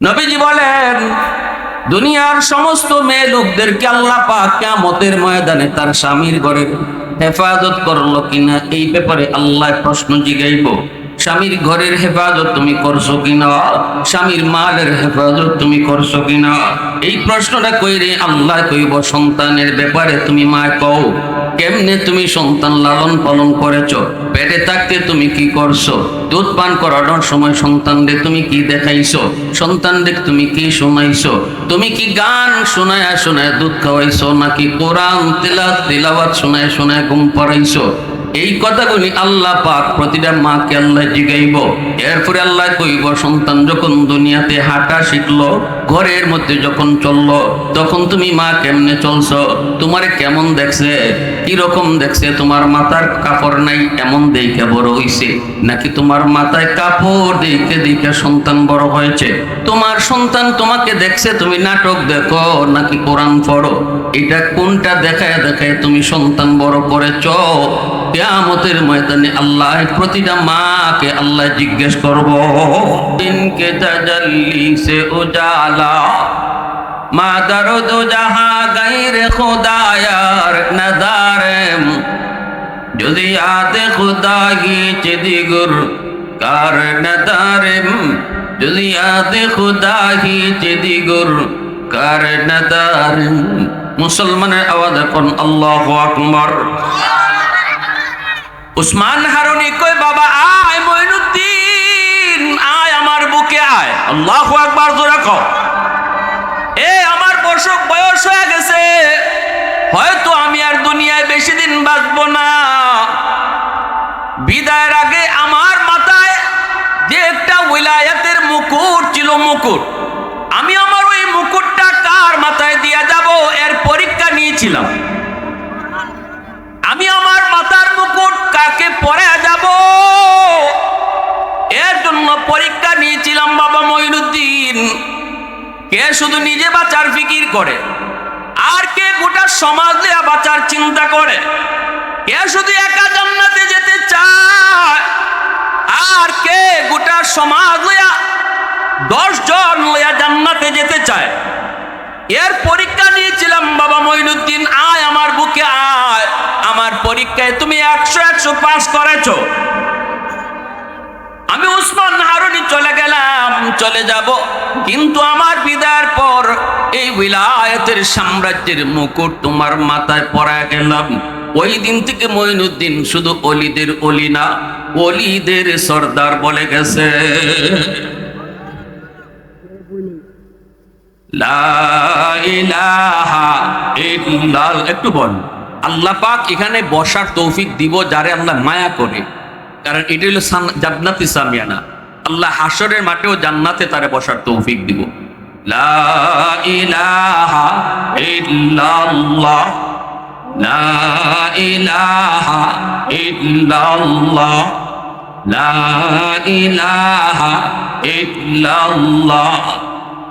নবীজি বলেন, দুনিয়ার সমস্ত মেয়ে লোকদেরকে আল্লাহ পাক কিয়ামতের ময়দানে তার স্বামীর ঘরে হেফাজত করল কিনা এই ব্যাপারে আল্লাহ প্রশ্ন জিগাইব। স্বামীর ঘরের হেফাজত তুমি করছ কিনা? স্বামীর মালের হেফাজত তুমি করছ কিনা? এই প্রশ্নটা কইরে আল্লাহ কইব, সন্তানের ব্যাপারে তুমি মা কও। কেমনে তুমি সন্তান লালন পালন করেছ? পেটে থাকতে তুমি কি করছ? দুধ পান করানোর সময় সন্তানদের তুমি কি দেখাইছো? সন্তানদের তুমি কি শোনাইছো? তুমি কি গান শোনায় শোনায় দুধ খাওয়াইছো নাকি কোরআন তেলা তেলাওয়াত শোনায় শোনায় ঘুম পড়াইছো? এই কথাগুলি আল্লাহ পাক প্রতিটা মাকে আল্লাহ জিগাইব। এরপরে আল্লাহ কইব, সন্তান যখন দুনিয়াতে হাঁটা শিখলো, ঘরের মধ্যে যখন চলল, তখন তুমি মা কেমনে চলছো? তোমার কেমন দেখছে? কীরকম দেখছে? তোমার মাথার কাপড় নাই, এমন দেখে বড় হইছে। নাকি তোমার মাথায় কাপড় দেখে দেখে সন্তান বড় হয়েছে? তোমার সন্তান তোমাকে দেখছে, তুমি নাটক দেখো, নাকি কোরআন পড়ো? এটা কোনটা দেখায় দেখায় তুমি সন্তান বড় করেছ? কেয়ামতের ময়দানে আল্লাহ প্রতিটা মাকে আল্লাহ জিজ্ঞেস করব, দিনকে তাজাল্লি সে উজালা মা দরদ জাহা গাইরে খোদায়ার নদারেম যদি আতে খুদাহি চিদিগুর কার নদারেম যদি আতে খুদাহি চিদিগুর কার নদারেম মুসলমানের আওয়াজ এখন আল্লাহ আকবর। উসমান হারুনি কই বাবা, আয় মইনুদ্দিন, আয় আমার বুকে, আয়। আল্লাহ আকবার, জোরে কও। এ, আমার বসক, বয়স হয়ে গেছে। হয়তো আমি আর দুনিয়ায় বেশি দিন বাঁচবো না। বিদায়ের আগে আমার মাথায় যে একটা উইলায়াতের মুকুট ছিল মুকুট, আমি আমার ওই মুকুটটা কার মাথায় দিয়ে যাব এর পরীক্ষা নিয়েছিলাম। আমি আমার মাথার মুকুট কাকে পরে যাব? এর জন্য পরীক্ষা নিয়েছিলাম বাবা মঈনুদ্দিন কে শুধু নিজে বাঁচার ফিকির করে? আর কে গোটা সমাজ দেয়া বাঁচার চিন্তা করে? কে শুধু একা জান্নাতে যেতে চায়? আর কে গোটা সমাজ লইয়া দশ জন লইয়া জান্নাতে যেতে চায়? এর পরীক্ষা নিয়েছিলাম, বাবা মঈনুদ্দিন আয় আমার বুকে আয়। আমার পরীক্ষায় তুমি একশো একশো পাস করেছ। আমি উসমান হারুনি চলে গেলাম, চলে যাব। কিন্তু আমার বিদায়ের পর এই বিলায়তের সাম্রাজ্যের মুকুট তোমার মাথায় পরা গেলাম। ওই দিন থেকে মঈনুদ্দিন শুধু অলিদের অলি না, অলিদের সর্দার বলে গেছে লা ইলাহা ইল্লাল একটু বল। আল্লাহ পাক এখানে বসার তৌফিক দিব যারে আল্লাহ মায়া করে। কারণ এটা হলো জান্নাতি সামিয়ানা। আল্লাহ হাসরের মাঠেও জান্নাতে তারে বসার তৌফিক দিব। লা ইলাহা ইল্লাল্লাহ। লা লা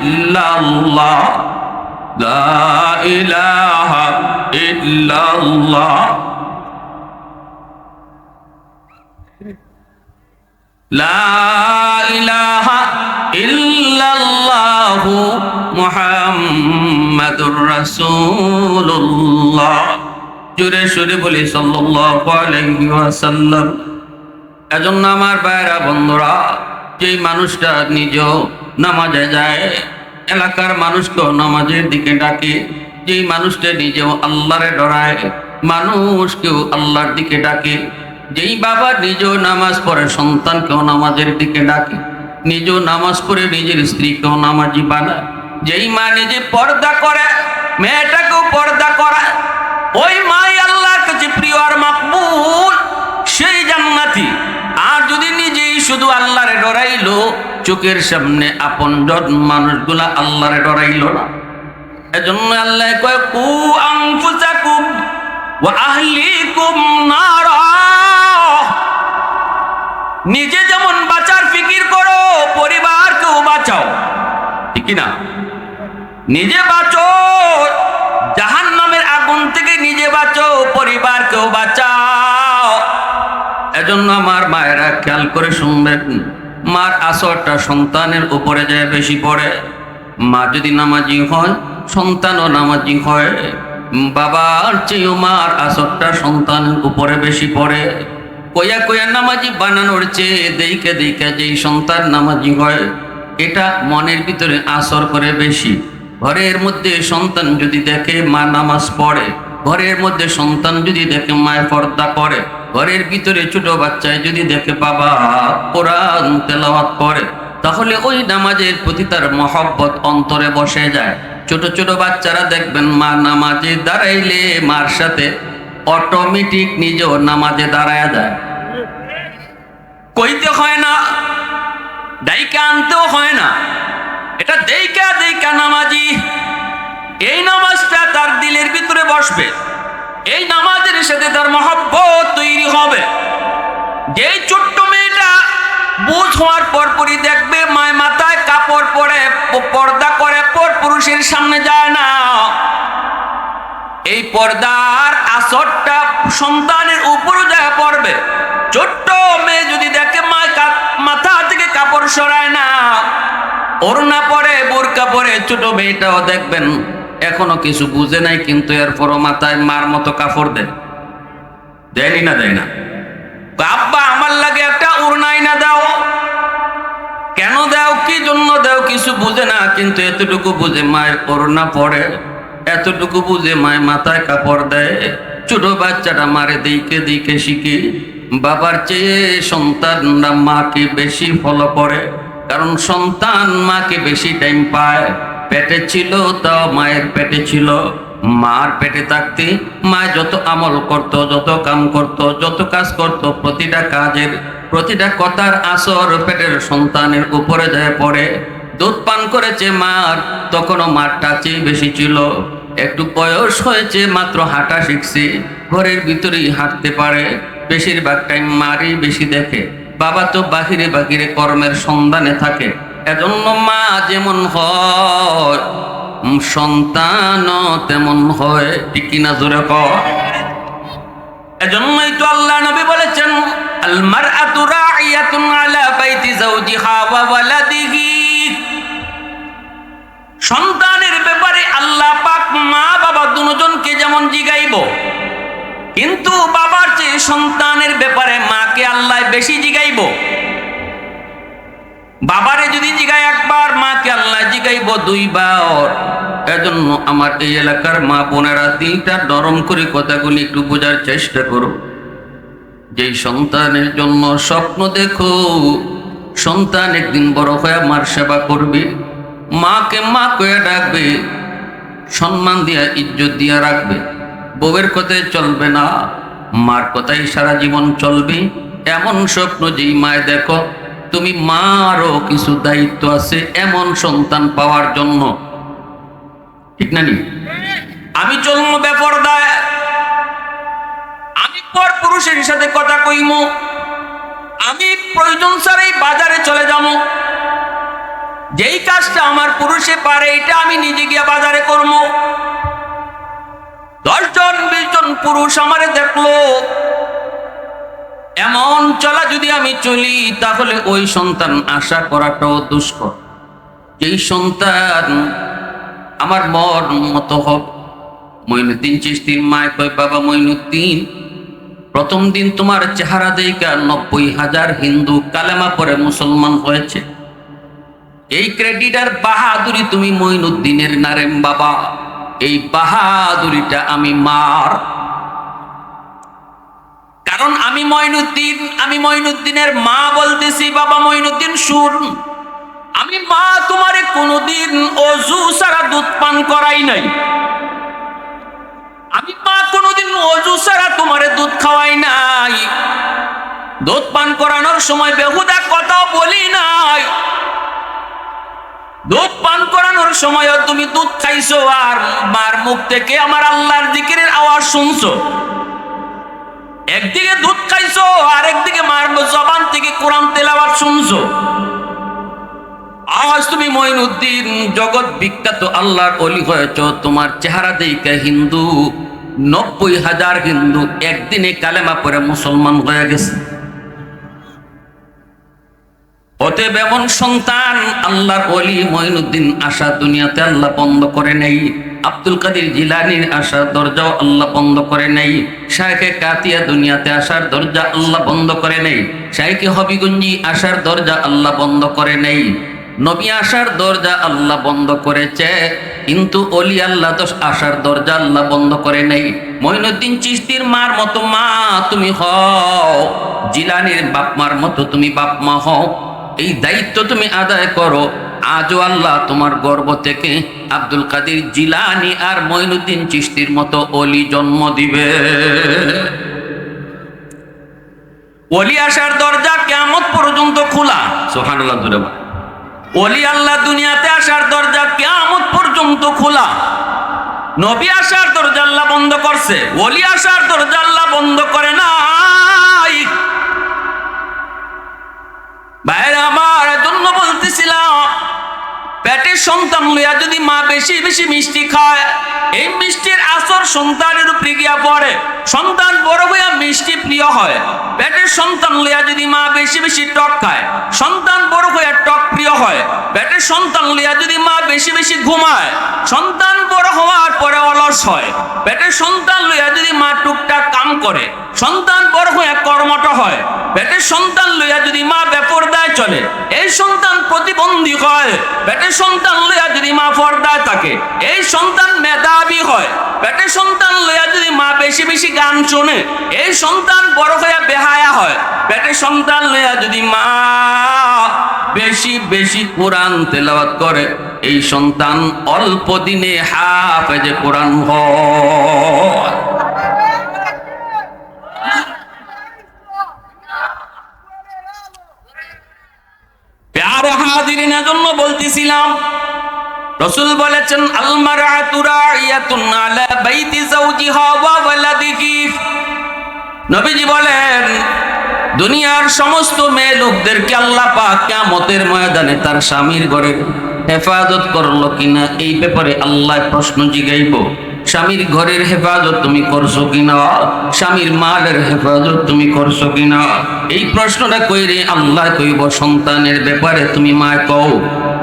ইল্লাল্লাহ, লা ইলাহা ইল্লাল্লাহ। লা ইলাহা ইল্লাল্লাহ মুহাম্মাদুর রাসূলুল্লাহ। জোরে সুরে বলি, সাল্লাল্লাহু আলাইহি ওয়াসাল্লাম। এজন্য আমার বাইরা বন্ধুরা, যেই মানুষটা নিজেও নামাজে যায়, এলাকার মানুষকেও নামাজের দিকে ডাকে। যেই মানুষটা নিজেও আল্লাহরে ডরায়, মানুষকেও আল্লাহর দিকে ডাকে। যেই বাবা নিজেও নামাজ পড়ে, সন্তানকেও নামাজের দিকে ডাকে। নিজেও নামাজ পড়ে, নিজের স্ত্রীকেও নামাজি বানায়। যেই মা নিজে পর্দা করে, মেয়েটাকেও পর্দা করায়। ওই মাই আল্লাহর কাছে প্রিয় আর মাকবুল, সেই জান্নাতি। শুধু আল্লাহরে ডরাইলো, চোখের সামনে আপন মানুষগুলা আল্লাহরে ডরাইলো না। এজন্য আল্লাহ কয়, কু নিজে যেমন বাঁচার ফিকির করো, পরিবারকেও বাঁচাও। ঠিক না? নিজে বাঁচো জাহান নামের আগুন থেকে নিজে বাঁচো, পরিবারকেও বাঁচাও। এজন্য আমার মায়েরা খেয়াল করে শুনবেন। মার আসরটা সন্তানের উপরে যায় বেশি পড়ে। মা যদি নামাজি হয়, সন্তানও নামাজি হয়। বাবার চেয়েও মার আসরটা সন্তানের উপরে বেশি পড়ে। কয়া কয়া নামাজি বানানোর চেয়ে দেইকে দেইকে যেই সন্তান নামাজি হয়, এটা মনের ভিতরে আসর করে বেশি। ঘরের মধ্যে সন্তান যদি দেখে মা নামাজ পড়ে ঘরের মধ্যে সন্তান যদি দেখে মায়ের পর্দা করে, ঘরের ভিতরে ছোট বাচ্চায় যদি দেখে বাবা কোরআন তেলাওয়াত করে, তাহলে ওই নামাজের প্রতি তার মহব্বত অন্তরে বসে যায়। ছোট ছোট বাচ্চারা দেখবেন মা নামাজে দাঁড়াইলে মার সাথে অটোমেটিক নিজেও নামাজে দাঁড়ায় যায়। কইতে হয় না, ডাইকা আনতেও হয় না। এটা দেইকা দেইকা নামাজি। এই নামাজটা তার দিলের ভিতরে বসবে। এই নামাজের সাথে তার মহব্বত তৈরি হবে। যেই ছোট্ট মেয়েটা বুঝ হওয়ার পরপরই দেখবে মায় মাথায় কাপড় পরে, পর্দা করে, পর পুরুষের সামনে যায় না। এই পর্দার আসরটা সন্তানের উপরও যায় পড়বে। ছোট্ট মেয়ে যদি দেখে, মা মাথা থেকে কাপড় সরায় না, ওড়না পরে, বোরকা পরে, ছোট মেয়েটাও দেখবেন। এখনও কিছু বুঝে নাই, কিন্তু এরপরও মাথায় মার মতো কাপড় দেয়। দেয়নি না দেয় না? আব্বা, আমার লাগে একটা উড়নাই না দাও। কেন দাও? কি জন্য দাও? কিছু বুঝে না, কিন্তু এতটুকু বুঝে মায়ের করোনা পড়ে। এতটুকু বুঝে মায়ের মাথায় কাপড় দেয়। ছোট বাচ্চাটা মারে দিকে দিকে শিখে। বাবার চেয়ে সন্তানরা মাকে বেশি ফলো করে, কারণ সন্তান মাকে বেশি টাইম পায়। পেটে ছিল তাও মায়ের পেটে ছিল। মার পেটে থাকতে মা যত আমল করত, যত কাম করত, যত কাজ করত, প্রতিটা কাজের, প্রতিটা কথার আসর পেটের সন্তানের উপরে যায় পড়ে। দুধ পান করেছে মার, তখনও মার টাচে বেশি ছিল। একটু বয়স হয়েছে, মাত্র হাঁটা শিখছে, ঘরের ভিতরেই হাঁটতে পারে। বেশিরভাগ টাইম মারই বেশি দেখে। বাবা তো বাহিরে বাহিরে কর্মের সন্ধানে থাকে। এজন্য মা যেমন হয় উম, সন্তানও তেমন হয়। ঠিক কিনা জোরে কয় এজন্যই তো আল্লাহ নবী বলেছেন আল মারআতু রাইয়াতুন আলা বাইতি যাওজিহা ওয়া ওয়ালাদিহি। সন্তানের ব্যাপারে আল্লাহ পাক মা বাবা দুজনকে যেমন জিগাইব কিন্তু বাবার চেয়ে সন্তানের ব্যাপারে মাকে আল্লাহ বেশি জিগাইব। বাবারে যদি জিগাই একবার, মাকে আল্লাহ জিগাইব দুইবার। এজন্য আমার এই এলাকার মা বোনেরা দিনটা নরম করে কথাগুলি একটু বোঝার চেষ্টা করো যেই সন্তানের জন্য স্বপ্ন দেখো, সন্তান একদিন বড় হয়ে মার সেবা করবে। মাকে মা কয়ে ডাকবে, সম্মান দিয়া, ইজ্জত দিয়া রাখবে। বউয়ের কথায় চলবে না, মার কথাই সারা জীবন চলবে। এমন স্বপ্ন যেই মায় দেখো তুমি মারও কিছু দায়িত্ব আছে এমন সন্তান পাওয়ার জন্য। ঠিক না নি? আমি চলমু বেপরদায়, আমি পর পুরুষের সাথে কথা কইমু, আমি প্রয়োজন ছাড়াই বাজারে চলে যাব যেই কাজটা আমার পুরুষে পারে, এটা আমি নিজে গিয়ে বাজারে করব দশজন বিশ জন পুরুষ আমারে দেখল এমন চলা যদি আমি চলি, তাহলে ওই সন্তান আশা করাটাও দুষ্কর। যেই সন্তান আমার মন মতো হোক, মইনুদ্দিন চিস্তির মায় কয়, বাবা মইনুদ্দিন, প্রথম দিন তোমার চেহারা দেখা নব্বই হাজার হিন্দু কালেমা পরে মুসলমান হয়েছে। এই ক্রেডিটার বাহাদুরি তুমি মইনুদ্দিনের নারেম বাবা। এই বাহাদুরিটা আমি মার। কারণ আমি মইনুদ্দিন আমি মইনুদ্দিনের মা বলতেছি, বাবা মইনুদ্দিন সুর। আমি মা তোমারে কোনোদিন অজু ছাড়া দুধ পান করাই নাই। আমি মা কোনোদিন অজু ছাড়া তোমারে দুধ খাওয়াই নাই। দুধ পান করানোর সময় বেহুদা কথাও বলি নাই। দুধ পান করানোর সময়ও তুমি দুধ খাইছো আর মার মুখ থেকে আমার আল্লাহর জিকিরের আওয়াজ শুনছো। একদিকে দুধ খাইছো আর একদিকে মার জবান থেকে কোরআন তেলাওয়াত শুনছো। আজ তুমি মঈনুদ্দিন, জগৎ বিখ্যাত আল্লাহর অলি হয়েছ, তোমার চেহারা দেখে হিন্দু, নব্বই হাজার হিন্দু একদিনে কালেমা পরে মুসলমান হয়ে গেছে। অতএব এমন সন্তান আল্লাহর অলি মঈনুদ্দিন আশা দুনিয়াতে আল্লাহ বন্ধ করে নেই। আব্দুল কাদের জিলানির আসার দরজাও আল্লাহ বন্ধ করে নেই। শাহেখে কাতিয়া দুনিয়াতে আসার দরজা আল্লাহ বন্ধ করে নেই। শাহেখে হবিগঞ্জি আসার দরজা আল্লাহ বন্ধ করে নেই। নবী আসার দরজা আল্লাহ বন্ধ করেছে, কিন্তু অলি আল্লাহ তো আসার দরজা আল্লাহ বন্ধ করে নেই। মঈনুদ্দিন চিস্তির মার মতো মা তুমি হও, জিলানির বাপ মার মতো তুমি বাপ মা হও। এই দায়িত্ব তুমি আদায় করো আজও আল্লাহ তোমার গর্ব থেকে আব্দুল কাদির জিলানি আর মঈনুদ্দিন চিস্তির মতো অলি জন্ম দিবে। অলি আসার দরজা কেমন পর্যন্ত খোলা। সোহানুল্লাহ অলি আল্লাহ দুনিয়াতে আসার দরজা কেমন পর্যন্ত খোলা। নবী আসার দরজা আল্লাহ বন্ধ করছে। অলি আসার দরজা আল্লাহ বন্ধ করে নাই। ভাইরা, আমার জন্য বলতেছিলাম পেটের সন্তান লইয়া যদি মা বেশি বেশি মিষ্টি খায়, এই মিষ্টির আসর সন্তানের উপরে গিয়া পড়ে। সন্তান বড় হইয়া মিষ্টি প্রিয় হয়। পেটের সন্তান লইয়া যদি মা বেশি বেশি টক খায়, সন্তান বড় হইয়া টক প্রিয় হয়। পেটের সন্তান লইয়া যদি মা বেশি বেশি ঘুমায়, সন্তান বড় হওয়ার পরে অলস হয়। পেটের সন্তান লইয়া যদি মা টুকটাক কাম করে, সন্তান বড় হইয়া কর্মঠ হয়। পেটের সন্তান লইয়া যদি মা বেপরদায় চলে, এই সন্তান প্রতিবন্ধী হয়। পেটের সন্তান লইয়া যদি মা পর্দায় থাকে, এই সন্তান মেধাবী হয়। পেটের সন্তান লইয়া যদি মা বেশি বেশি গান শোনে, এই সন্তান বড় হইয়া বেহায়া হয়। পেটের সন্তান লইয়া যদি মা বেশি বেশি কোরআন তেলাওয়াত করে, এই সন্তান অল্প দিনে হাফেজে কোরআন হয়। প্যারে হাজিরিনের জন্য বলতেছিলাম রসুল বলেছেন নবীজি বলেন, দুনিয়ার সমস্ত মেয়ে লোকদেরকে আল্লাহ পাক কিয়ামতের ময়দানে তার স্বামীর ঘরে হেফাজত করল কিনা, এই ব্যাপারে আল্লাহ প্রশ্ন জিগাইব। স্বামীর ঘরের হেফাজত তুমি করছ কিনা? স্বামীর মালের হেফাজত তুমি করছ কিনা? এই প্রশ্নটা কইরে আল্লাহ কইব, সন্তানের ব্যাপারে তুমি মা কও।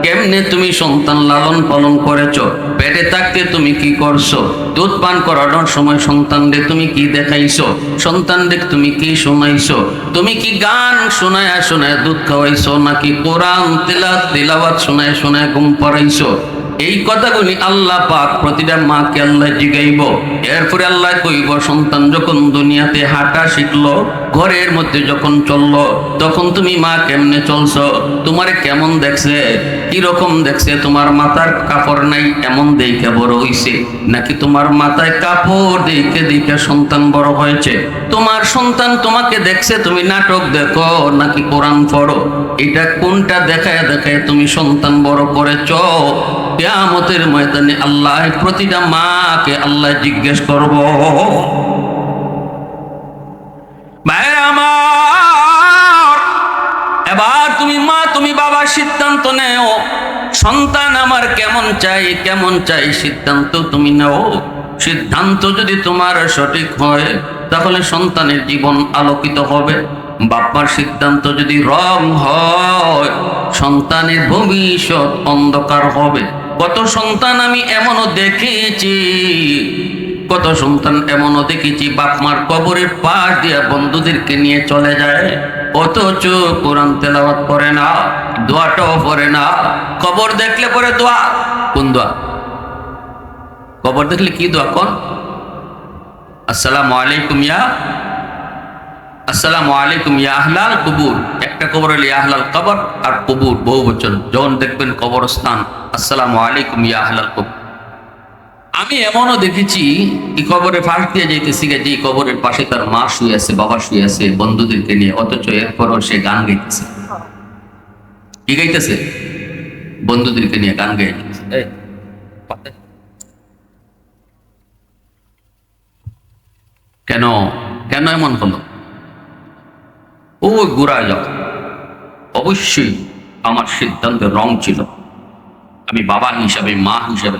কেমনে তুমি সন্তান লালন পালন করেছ? পেটে থাকতে তুমি কি করছ? দুধ পান করানোর সময় সন্তানদের তুমি কি দেখাইছো? সন্তানদের তুমি কি শোনাইছো? তুমি কি গান শোনায় শোনায় দুধ খাওয়াইছো, নাকি কোরআন তেলা তেলাওয়াত শোনায় শোনায় ঘুম পড়াইছো? এই কথাগুলি আল্লাহ পাক প্রতিটা মাকে আল্লাহ জিগাইব। এরপরে আল্লাহ কইব, সন্তান যখন দুনিয়াতে হাঁটা শিখলো ঘরের মধ্যে যখন চলল, তখন তুমি মা কেমনে চলছো? তোমার কেমন দেখছে? কীরকম দেখছে? তোমার মাথার কাপড় নাই এমন দেখে বড় হইছে। নাকি তোমার মাথায় কাপড় দেখে দেখে সন্তান বড় হয়েছে? তোমার সন্তান তোমাকে দেখছে, তুমি নাটক দেখো, নাকি কোরআন পড়ো? এটা কোনটা দেখায় দেখায় তুমি সন্তান বড় করেছ? কেয়ামতের ময়দানে আল্লাহ প্রতিটা মাকে আল্লাহ জিজ্ঞেস করব। তুমি মা, তুমি বাবা, সিদ্ধান্ত নেও। সন্তান আমার কেমন চাই কেমন চাই সিদ্ধান্ত তুমি নেও। সিদ্ধান্ত যদি তোমার সঠিক হয়, তাহলে সন্তানের জীবন আলোকিত হবে। বাপ্পার সিদ্ধান্ত যদি রং হয়, সন্তানের ভবিষ্যৎ অন্ধকার হবে। কত সন্তান আমি এমনও দেখেছি, কত সন্তান এমনও দেখেছি, বাপমার কবরের পাশ দিয়া বন্ধুদেরকে নিয়ে চলে যায়। অথচ কোরআন তেলাওয়াত করে না, দোয়াটাও পড়ে না। কবর দেখলে পরে দোয়া? কোন দোয়া? কবর দেখলে কি দোয়া কোন? আসসালামু আলাইকুম ইয়া, আসসালামু আলাইকুম ইয়া আহলাল কবুর। একটা কবর হলে আহলাল কবর আর কবুর, বহু বচন। যখন দেখবেন কবরস্থান, আসসালামু আলাইকুম ইয়া আহলাল কবর। আমি এমনও দেখেছি কবরে ফাঁস দিয়ে যাইতেছি যে কবরের পাশে তার মা শুয়ে আছে, বাবা শুয়ে আছে, বন্ধুদেরকে নিয়ে, অথচ এরপরও সে গান গাইতেছে। কি গাইতেছে? বন্ধুদেরকে নিয়ে গান গাইতেছে। কেন? কেন এমন হলো? ও গোড়া যাও। অবশ্যই আমার সিদ্ধান্তে রং ছিল। আমি বাবা হিসাবে, মা হিসাবে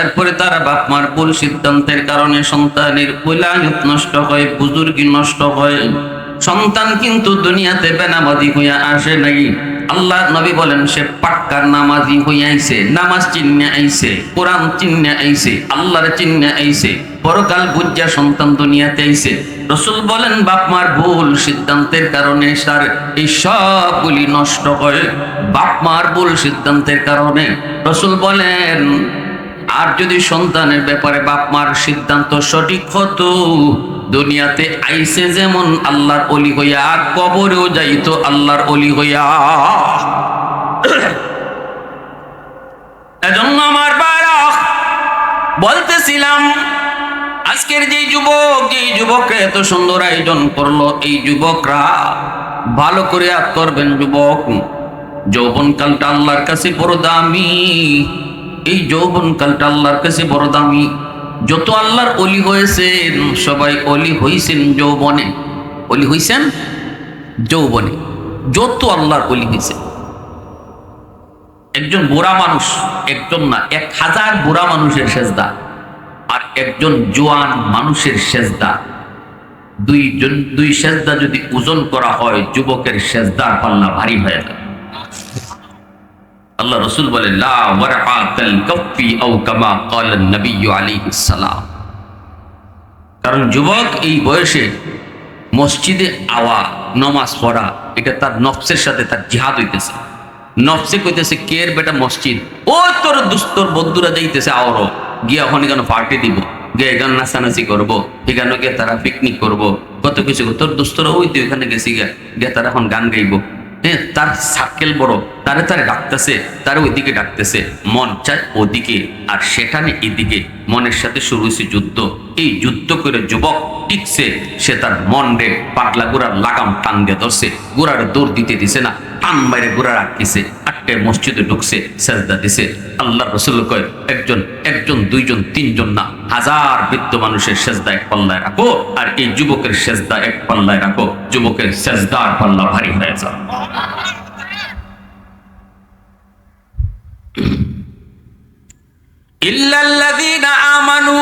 এরপরে তার বাপ মার ভুল সিদ্ধান্তের কারণে সন্তানের উলায়ত নষ্ট হয়, বুজুর্গি নষ্ট হয়। সন্তান কিন্তু দুনিয়াতে বেনামাজি হইয়া আসে নাই। আল্লাহ নবী বলেন, সে পাক্কার নামাজি হইয়া আইছে, নামাজ চিহ্নে আইছে, কোরআন চিহ্নে আইছে, আল্লাহর চিহ্নে আইছে, পরকাল বুঝা সন্তান দুনিয়াতে আইছে। রসুল বলেন বাপ মার ভুল সিদ্ধান্তের কারণে সার এই সবগুলি নষ্ট হয়। বাপ মার ভুল সিদ্ধান্তের কারণে রসুল বলেন আর যদি সন্তানের ব্যাপারে বাপ মার সিদ্ধান্ত সঠিক হতো, দুনিয়াতে আইসে যেমন আল্লাহর অলি হইয়া কবরেও যাইতো আল্লাহর অলি হইয়া। এজন্য আমার বারা বলতেছিলাম, আজকের যে যুবক যে যুবকরা এত সুন্দর আয়োজন করল, এই যুবকরা ভালো করে আত করবেন যুবক। যৌবনকালটা আল্লাহর কাছে বড় দামি এই যৌবন যৌবনকালটা আল্লাহর কাছে বড় দামি। যত আল্লাহর অলি হয়েছেন, সবাই অলি হইছেন যৌবনে। অলি হইছেন যৌবনে। যত আল্লাহর অলি হয়েছেন একজন বুড়া মানুষ, একজন না, এক হাজার বুড়া মানুষের সেজদা আর একজন জোয়ান মানুষের সেজদা। দুইজন, দুই সেজদা যদি ওজন করা হয়, যুবকের সেজদার পাল্লা ভারী হয়ে যায়। আল্লাহ রসুল বলে কারণ যুবক এই বয়সে মসজিদে আওয়া, নমাজ পড়া, এটা তার নফসের সাথে তার জিহাদ হইতেছে। নফসে কইতেছে কের বেটা মসজিদ? ও তোর দুস্তর বন্ধুরা যাইতেছে আওরো গিয়ে ওখানে কেন পার্টি দিব। গিয়ে গান নাচানাচি করব, এখানে গিয়ে তারা পিকনিক করব। কত কিছু তোর দুস্তরা ওই তুই ওখানে গেছি গিয়া। গিয়ে তারা এখন গান গাইবো। হ্যাঁ তার সার্কেল বড়। তারে তারে ডাকতেছে, তারে ওইদিকে ডাকতেছে। মন চায় ওদিকে, আর সেখানে এদিকে। মনের সাথে শুরু হয়েছে যুদ্ধ। এই যুদ্ধ করে যুবক টিকছে। সে তার মন রে পাগলা গোড়ার লাগাম টান দিয়ে ধরছে। গোড়ার দৌড় দিতে দিছে না। কান বাইরে ঘুরা রাখতেছে আটটে মসজিদে ঢুকছে, সেজদা দিছে। আল্লাহ রসুল কয়, একজন একজন, দুইজন, তিনজন না, হাজার বৃদ্ধ মানুষের সেজদা এক পাল্লায় রাখো, আর এই যুবকের সেজদা এক পাল্লায় রাখো। যুবকের সেজদার পাল্লা ভারী হয়ে যাও ইল্লাল্লাযীনা আমানু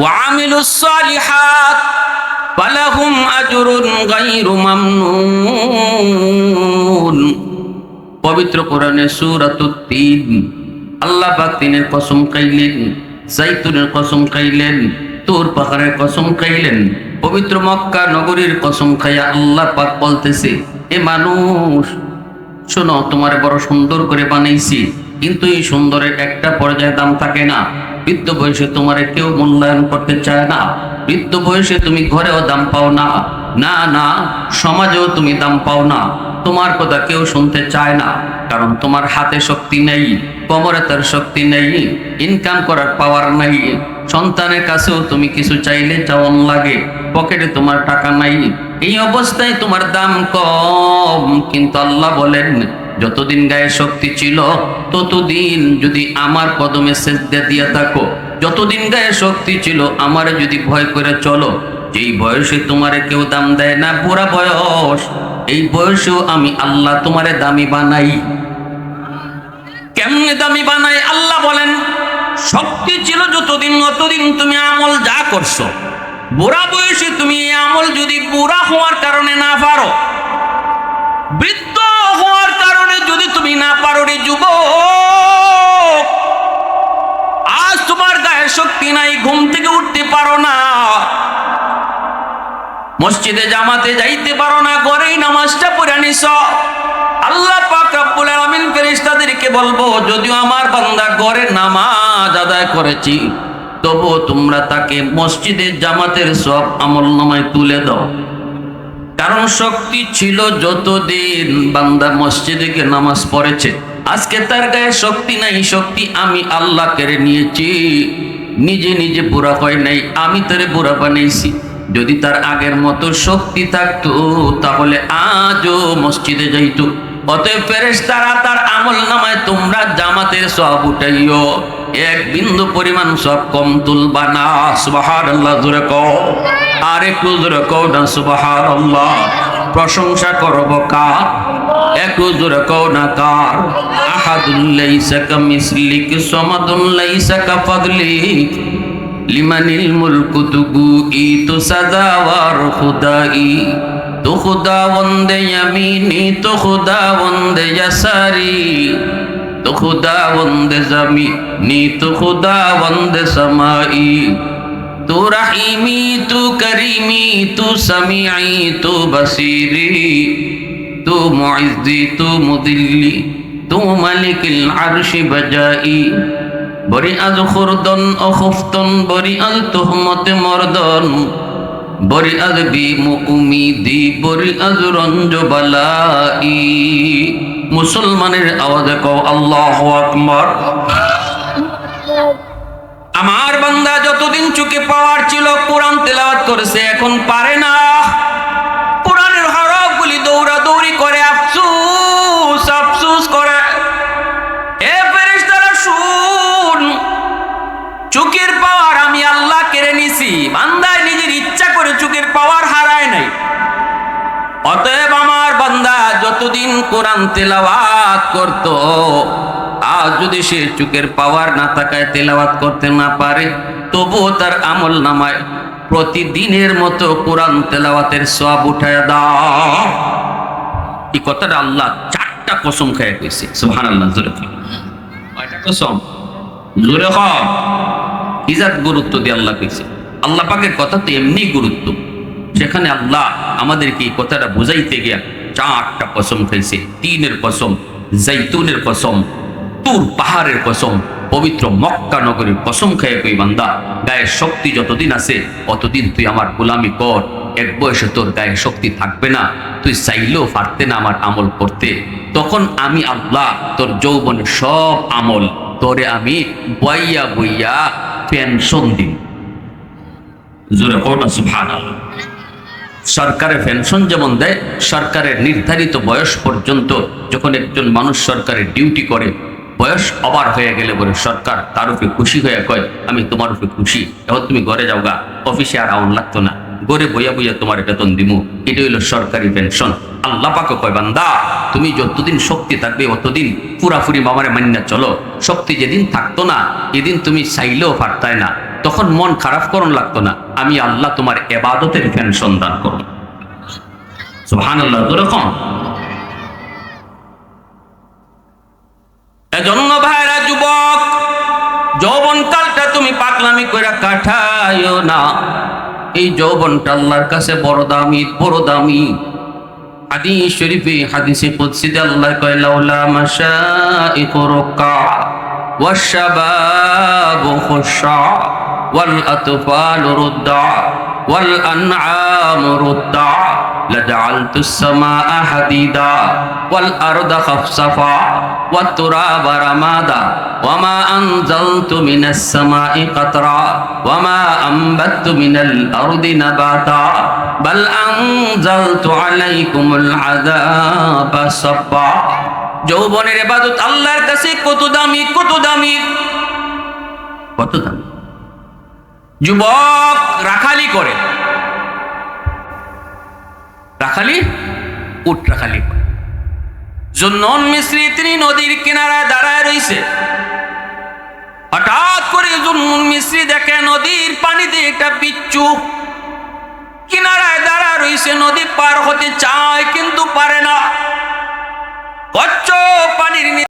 ওয়া আমিলুস সালিহাত, ফালাহুম আজরুন গায়রু মামনুন। পবিত্র কোরআনে সূরাতুত তিন। আল্লাহ পাক তিনের কসম খাইলেন, জাইতুনের কসম খাইলেন, তোর পাহাড়ের কসম খাইলেন, পবিত্র মক্কা নগরীর কসম খাইয়া আল্লাহ পাক বলতেছে, এ মানুষ, শোনো, তোমার বড় সুন্দর করে বানাইছি, কিন্তু এই সুন্দরের একটা পর্যায়ে দাম থাকে না। বৃদ্ধ বয়সে তোমার কেউ মূল্যায়ন করতে চায় না। বৃদ্ধ বয়সে তুমি ঘরেও দাম পাও না। না না, সমাজেও তুমি দাম পাও না। তোমার কথা কেউ শুনতে চায় না, কারণ তোমার হাতে শক্তি নেই, কোমরে তার শক্তি নেই ইনকাম করার পাওয়ার নেই। সন্তানের কাছেও তুমি কিছু চাইলে চাওয়ান লাগে, পকেটে তোমার টাকা নাই। এই অবস্থায় তোমার দাম কম, কিন্তু আল্লাহ বলেন, যতদিন গায়ে শক্তি ছিল, ততদিন যদি আমার কদমে সেজদা দিয়ে থাকো। যতদিন গায়ে শক্তি ছিল, আমারে যদি ভয় করে চলো। যেই বয়সে তোমারে কেউ দাম দেয় না পুরা বয়স, এই বয়সেও আমি আল্লাহ তোমারে দামি বানাই। কেমনে দামি বানাই? আল্লাহ বলেন, শক্তি ছিল যতদিন অতদিন তুমি আমল যা করছ। বুড়া বয়সে তুমি এই আমল যদি বুড়া হওয়ার কারণে না পারো, বৃদ্ধ হওয়ার কারণে যদি তুমি না পারো রে যুবক, আজ তোমার গায়ে শক্তি নাই, ঘুম থেকে উঠতে পারো না। মসজিদে জামাতে যাইতে পারো না, ঘরেই নামাজটা পড়ে নিস। আল্লাহ পাক রব্বুল আলামিন ফেরেশতাদেরকে বলব, যদিও আমার বান্দা ঘরে নামাজ আদায় করেছি, তবুও তোমরা তাকে মসজিদে জামাতের সব আমল নামায় তুলে দাও। কারণ শক্তি ছিল যতদিন বান্দা মসজিদে গিয়ে নামাজ পড়েছে, আজকে তার গায়ে শক্তি নাই, শক্তি আমি আল্লাহ কেড়ে নিয়েছি। নিজে নিজে বুড়া হয় নাই, আমি তারে বুড়া বানাইছি। যদি তার আগের মতো শক্তি থাকতো, তাহলে আজও মসজিদে যাইতো। অতএব ফেরেস তারা তার আমল নামায় তোমরা জামাতের সব উঠাইও। এক বিন্দু পরিমাণ সব কম তুলবা না সুবাহার আল্লাহ জোরে কও। আর একটু জোরে কও না সুবাহার আল্লাহ প্রশংসা করব কার? একটু জোরে কও না কার? আহাদুল্লাইসা কামিসলিক সমাদুল্লাইসা কাফাদলিক লিমানিল মুলকু তুগু ই তো সাদাওয়ার খুদাই তো খুদা বন্দে ইয়ামিনি, তো খুদা বন্দে ইয়াসারি। তো খুদা বন্দে জমিনি, তো খুদা বন্দে সমাই তু রহিমি, তু করিমি, তু সমিআই তু বসিরি। তু মুইজ্জি তু মুদিল্লি, তু মালিকিল আরশি বজাই বরি আজ খুরদন অখুফতন বরি আল তুহমতে মর্দন। বরি আজ বি মুকুমিদি বরি আজ রঞ্জ বালাই মুসলমানের আওয়াজে কও, আল্লাহ আকবার। আমার বান্দা যতদিন চুকে পাওয়ার ছিল, কোরআন তেলাওয়াত করেছে, এখন পারে না। কোরআন তেলাওয়াত করত। আজ যদি সে চোখের পাওয়ার না থাকায় তেলাওয়াত করতে না পারে, তবুও তার আমল নামায় প্রতিদিনের মতো কোরআন তেলাওয়াতের সব উঠায় দাও। এই কথাটা আল্লাহ চারটা কসম খেয়ে কইছে সুবহান আল্লাহ জোরে। কয়টা কসম? জোরে ইজাত গুরুত্ব দিয়ে আল্লাহ কইছে? আল্লাহ পাকের কথা তো এমনি গুরুত্ব। সেখানে আল্লাহ আমাদেরকে এই কথাটা বুঝাইতে গিয়া চারটা কসম খাইছে তিনের কসম জাইতুনের কসম তুর পাহাড়ের কসম পবিত্র মক্কা নগরীর কসম খেয়ে কই বান্দা? গায়ের শক্তি যতদিন আছে, অতদিন তুই আমার গোলামি কর। এক বয়সে তোর গায়ে শক্তি থাকবে না। তুই চাইলেও পারতে না আমার আমল করতে। তখন আমি আল্লাহ, তোর যৌবনের সব আমল, তোরে আমি বইয়া বইয়া পেনশন দিন জোরে কোটা সুবহানাল্লাহ। সরকারের পেনশন যেমন দেয়, সরকারের নির্ধারিত বয়স পর্যন্ত যখন একজন মানুষ সরকারের ডিউটি করে, বয়স অবার হয়ে গেলে বলে, সরকার তার উপরে খুশি হয়ে কয়, আমি তোমার উপরে খুশি। এবার তুমি ঘরে যাও গা অফিসে আর আউন লাগতো না। গড়ে বইয়া বইয়া তোমার বেতন দিমু। এটা হইল সরকারি পেনশন আল্লাহ পাকে কয়, বান্দা, তুমি যতদিন শক্তি থাকবে, অতদিন পুরাপুরি মামারে মান্না চলো। শক্তি যেদিন থাকতো না, এদিন তুমি চাইলেও পারতায় না। তখন মন খারাপ করন লাগতো না। আমি আল্লাহ তোমার এবাদতের পেনশন দান করব। সুহান আল্লাহ তোরকম এজন্য ভাইরা, যুবক যৌবন কালটা তুমি পাকলামি না। এই যৌবনটা আল্লাহর কাছে বড় দামি বড় দামি। হাদিস শরীফে, হাদিসে আল্লাহ কয় والشباب خشع والأطفال رضع والأنعام رضع لجعلت السماء حديدا والأرض خفصفا والتراب رمادا. وما أنزلت من السماء قطرا وما أنبت من الأرض نباتا. بل أنزلت عليكم العذاب صبا যৌবনের এবাদত আল্লাহর কাছে কত দামি কত দামি। কত দামি। যুবক রাখালি করে। রাখালি, উট রাখালি জুন্নন মিশ্রি তিনি নদীর কিনারায় দাঁড়ায় রইছে। হঠাৎ করে জুন্নুন মিশ্রি দেখে নদীর পানিতে একটা বিচ্ছু কিনারায় দাঁড়া রইছে। নদী পার হতে চায়, কিন্তু পারে না। পানির